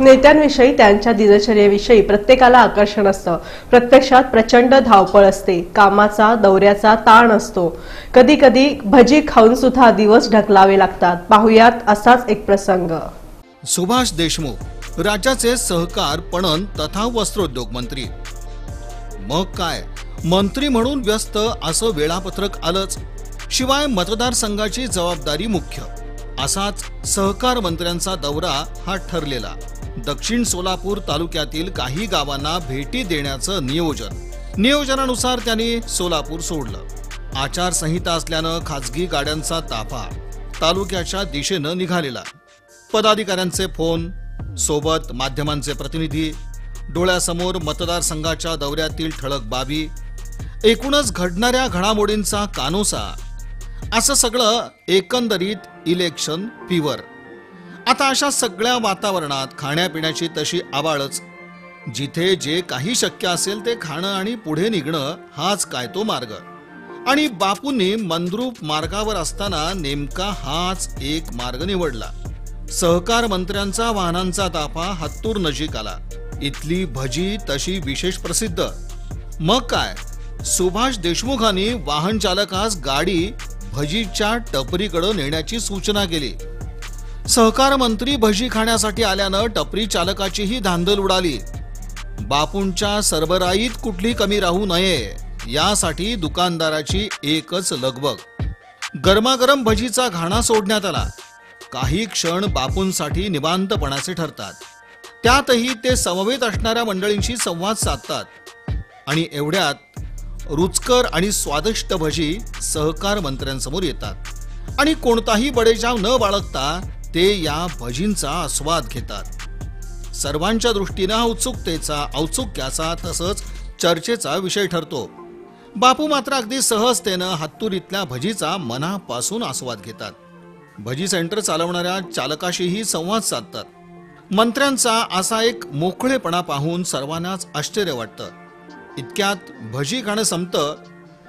नेत्यांविषयी त्यांच्या दिनचर्येविषयी प्रत्येकाला आकर्षण असतं. प्रत्यक्षात प्रचंड धावपळ असते. कामाचा दौऱ्याचा ताण असतो. कधी कधी भजी खाऊन सुद्धा दिवस ढकलावे लागतात. पाहुयात असाच एक प्रसंग. सुभाष देशमुख राज्याचे सहकार पणन तथा वस्त्रोद्योग मंत्री. मग काय? मंत्री म्हणून व्यस्त असं वेळापत्रक आलंच. शिवाय मतदारसंघाची जबाबदारी मुख्य. असाच सहकार मंत्र्यांचा दौरा हा ठरलेला. दक्षिण सोलापूर तालुक्यातील काही गावांना भेटी देण्याचं नियोजन. नियोजनानुसार त्यांनी सोलापूर सोडलं. आचारसंहिता असल्यानं खाजगी गाड्यांचा ताफा तालुक्याच्या दिशेनं निघालेला. पदाधिकाऱ्यांचे फोन सोबत माध्यमांचे प्रतिनिधी डोळ्यासमोर मतदारसंघाच्या दौऱ्यातील ठळक बाबी एकूणच घडणाऱ्या घडामोडींचा कानोसा. असं सगळं एकंदरीत इलेक्शन फिवर आता अशा सगळ्या वातावरणात खाण्यापिण्याची तशी आवाळच. जिथे जे काही शक्य असेल ते खाणं आणि पुढे निघणं हाच काय तो मार्ग. आणि बापूंनी मंद्रूप मार्गावर असताना नेमका हाच एक मार्ग निवडला. सहकार मंत्र्यांचा वाहनांचा ताफा हत्तूर नजीक आला. इथली भजी तशी विशेष प्रसिद्ध. मग काय? सुभाष देशमुखांनी वाहन चालकास गाडी भजीच्या टपरीकडे नेण्याची सूचना केली. सहकार मंत्री भजी खाण्यासाठी आल्यानं टपरी चालकाचीही धांदल उडाली. बापूंच्या सरबराईत कुठली कमी राहू नये यासाठी दुकानदाराची एकच लगबग. गरमागरम भजीचा घाणा सोडण्यात आला. काही क्षण बापूंसाठी निवांतपणाचे ठरतात. त्यातही ते समवेत असणाऱ्या मंडळींशी संवाद साधतात. आणि एवढ्यात रुचकर आणि स्वादिष्ट भजी सहकार मंत्र्यांसमोर येतात. आणि कोणताही बडेजाव न बाळगता ते या भजींचा आस्वाद घेतात. सर्वांच्या दृष्टीनं हा उत्सुकतेचा औत्सुक्याचा तसंच चर्चेचा विषय ठरतो. बापू मात्र अगदी सहजतेनं हत्तुरीतल्या भजीचा मनापासून आस्वाद घेतात. भजी सेंटर चालवणाऱ्या चालकाशीही संवाद साधतात. मंत्र्यांचा असा एक मोकळेपणा पाहून सर्वांनाच आश्चर्य वाटतं. इतक्यात भजी खाणं संपतं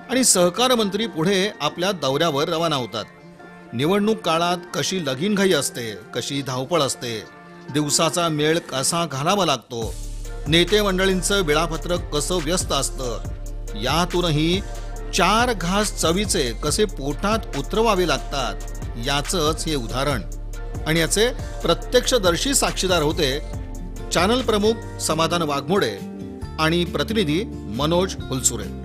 आणि सहकार मंत्री पुढे आपल्या दौऱ्यावर रवाना होतात. निवडणूक काळात कशी लगीनघाई असते कशी धावपळ असते दिवसाचा मेळ कसा घालावा लागतो नेते मंडळींचं वेळापत्रक कसं व्यस्त असतं यातूनही चार घास चवीचे कसे पोटात उतरवावे लागतात याचंच हे उदाहरण. आणि याचे प्रत्यक्षदर्शी साक्षीदार होते चॅनल प्रमुख समाधान वाघमोडे. आणि प्रतिनिधी मनोज हुलसुरे.